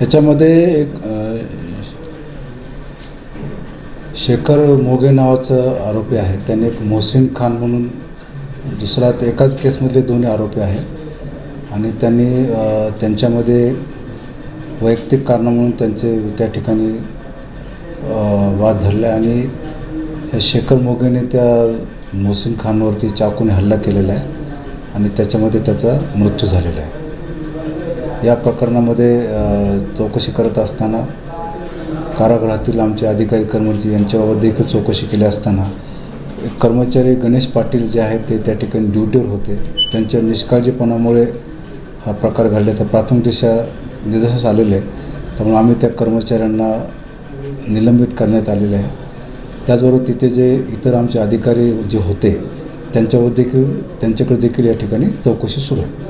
ह्याच्यामध्ये एक शेखर मोगे नावाचं आरोपी आहे. त्याने एक मोहसिन खान म्हणून दुसरा ते एकाच केसमधले दोन्ही आरोपी आहे आणि त्यांनी त्यांच्यामध्ये वैयक्तिक कारणं म्हणून त्यांचे त्या ठिकाणी वाद झाले आणि हे शेखर मोगेने त्या मोहसिन खानवरती चाकूने हल्ला केलेला आहे. आणि त्याच्यामध्ये त्याचा मृत्यू झालेला आहे. या प्रकरणामध्ये चौकशी करत असताना कारागृहातील आमचे अधिकारी कर्मचारी यांच्याबाबत देखील चौकशी केली असताना कर्मचारी गणेश पाटील जे आहेत ते त्या ठिकाणी ड्युटीवर होते. त्यांच्या निष्काळजीपणामुळे हा प्रकार घडल्याचा प्राथमिक दिशा निदर्शनास आलेले आहे. त्यामुळे आम्ही त्या कर्मचाऱ्यांना निलंबित करण्यात आलेले आहे. त्याचबरोबर तिथे जे इतर आमचे अधिकारी जे होते त्यांच्यावर देखील त्यांच्याकडे देखील या ठिकाणी चौकशी सुरू आहे.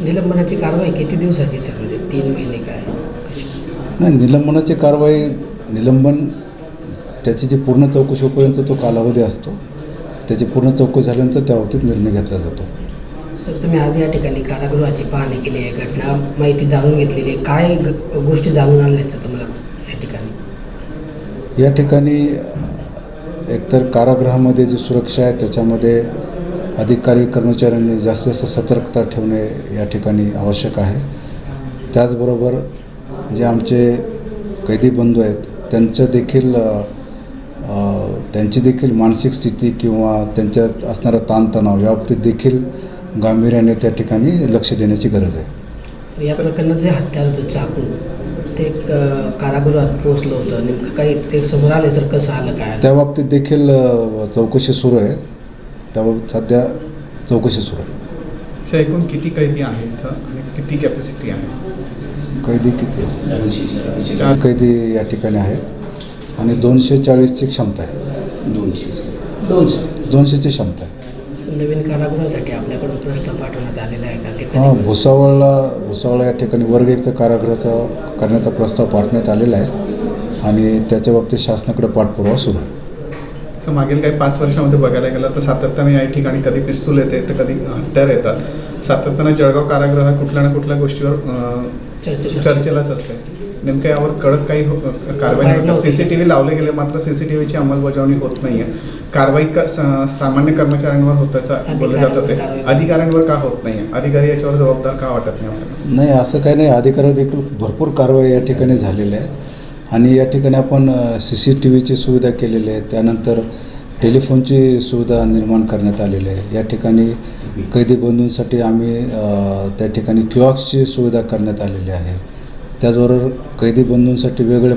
निलंबनाची कारवाई किती दिवसाची सर? म्हणजे तीन महिने काय? नाही निलंबनाची कारवाई निलंबन त्याची जी पूर्ण चौकशी होईपर्यंत तो कालावधी असतो. त्याची पूर्ण चौकशी झाल्यानंतर त्या बाबतीत निर्णय घेतला जातो. सर तुम्ही आज या ठिकाणी कारागृहाची पाहणी केली आहे घटना माहिती जाणून घेतलेली आहे. काय गोष्टी जाणून आणल्याचं तुम्हाला या ठिकाणी? या ठिकाणी एकतर कारागृहामध्ये जी सुरक्षा आहे त्याच्यामध्ये अधिकारी कर्मचाऱ्यांनी जास्तीत जास्त सतर्कता ठेवणे या ठिकाणी आवश्यक आहे. त्याचबरोबर जे आमचे कैदी बंधू आहेत त्यांचं देखील त्यांची देखील मानसिक स्थिती किंवा त्यांच्यात असणारा ताणतणाव याबाबतीत देखील गांभीर्याने त्या ठिकाणी लक्ष देण्याची गरज आहे. या प्रकरणात जे हत्यार होतं चाकून ते कारागृहात पोहोचलं होतं. नेमकं काही ते समोर आले सर कसं आलं काय? त्या बाबतीत देखील चौकशी सुरू आहे. त्याबाबत सध्या चौकशी सुरू आहे. एकूण किती कैदी आहेत आणि किती कॅपॅसिटी आहे? कैदी किती कैदी या ठिकाणी आहेत आणि दोनशे चाळीसची क्षमता आहे. दोनशे दोनशे. दोनशेची क्षमता आहे. नवीन कारागृहासाठी आपल्याकडून प्रस्ताव पाठवण्यात आलेला आहे का? ते हां कधी- भुसावळला भुसावळ या ठिकाणी वर्ग एकचा कारागृहाचा करण्याचा प्रस्ताव पाठवण्यात आलेला आहे आणि त्याच्या बाबतीत शासनाकडे पाठपुरावा सुरू आहे. तर मागील काही पाच वर्षामध्ये बघायला गेलं तर सातत्याने या ठिकाणी कधी पिस्तूल येते तर कधी हत्यार येतात. सातत्यानं जळगाव कारागृह कुठल्या ना कुठल्या गोष्टीवर चर्चेलाच असते. नेमकं यावर कडक काही हो- कारवाई कारवाई सी सी टी व्ही लावले गेले मात्र सी सी टी व्हीची अंमलबजावणी होत नाही आहे कारवाई का सा- सामान्य कर्मचाऱ्यांवर होत्याचं बोललं जातं ते अधिकाऱ्यांवर का होत नाही अधिकारी याच्यावर जबाबदार का वाटत नाही? नाही असं काही नाही. अधिकाऱ्यावर देखील भरपूर कारवाई या ठिकाणी झालेल्या आहेत. आणि या ठिकाणी आपण सी सी टी व्हीची सुविधा केलेली आहे. त्यानंतर टेलिफोनची सुविधा निर्माण करण्यात आलेली आहे. या ठिकाणी कैदी बंधूंसाठी आम्ही त्या ठिकाणी क्युऑक्सची सुविधा करण्यात आलेली आहे. त्याचबरोबर कैदी बंधूंसाठी वेगळे